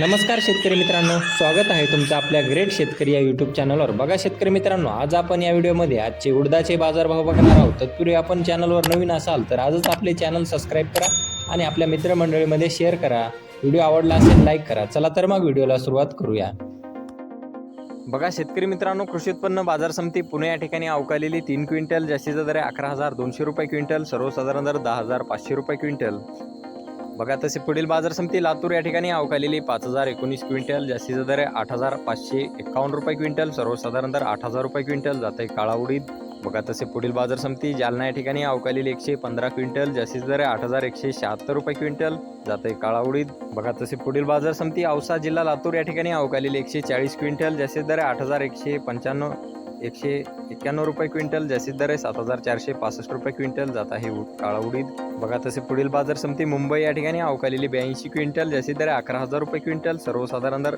नमस्कार शेतकरी मित्रांनो स्वागत आहे तुमचं आपल्या ग्रेट शेतकरी या यूट्यूब चॅनलवर बघा शेतकरी मित्रांनो आज आपण या व्हिडिओमध्ये आजचे उडदाचे बाजारभाव बघणार आहोत. तत्पूर्वी आपण चॅनलवर नवीन असाल तर आजच आपले चॅनल सबस्क्राईब करा आणि आपल्या मित्रमंडळीमध्ये शेअर करा. व्हिडिओ आवडला असेल लाईक करा. चला तर मग व्हिडिओला सुरुवात करूया. बघा शेतकरी मित्रांनो कृषी उत्पन्न बाजार समिती पुणे या ठिकाणी अवकालेली तीन क्विंटल जास्तीचा दर अकरा हजार दोनशे रुपये क्विंटल सर्वसाधारण दर दहा हजार पाचशे रुपये क्विंटल. बघा तसे पुढील बाजार समिती लातूर या ठिकाणी अवकालेली पाच हजार एकोणीस क्विंटल जास्तीचा दर आहे आठ हजार पाचशे एकावन्न रुपये क्विंटल सर्वसाधारण दर आठ हजार रुपये क्विंटल जात आहे काळा उडीद. बघा तसे पुढील बाजार समिती जालना या ठिकाणी अवकालेली एकशे पंधरा क्विंटल जास्तीचा दर आहे आठ हजार एकशे शहात्तर रुपये क्विंटल जात आहे काळा उडीद. बघा तसे पुढील बाजार समिती औसा जिल्हा लातूर या ठिकाणी अवकालेली एकशे चाळीस क्विंटल जास्तीत दर आहे आठ हजार एकशे पंच्याण्णव एकशे एक्क्याण्णव रुपये क्विंटल जास्तीत दर आहे सात हजार चारशे पासष्ट रुपये क्विंटल जात आहे काळा उडीद. बघा तसे पुढील बाजार समिती मुंबई या ठिकाणी अवकालेली ब्याऐंशी क्विंटल जास्तीत दर आहे अकरा हजार रुपये क्विंटल सर्वसाधारण दर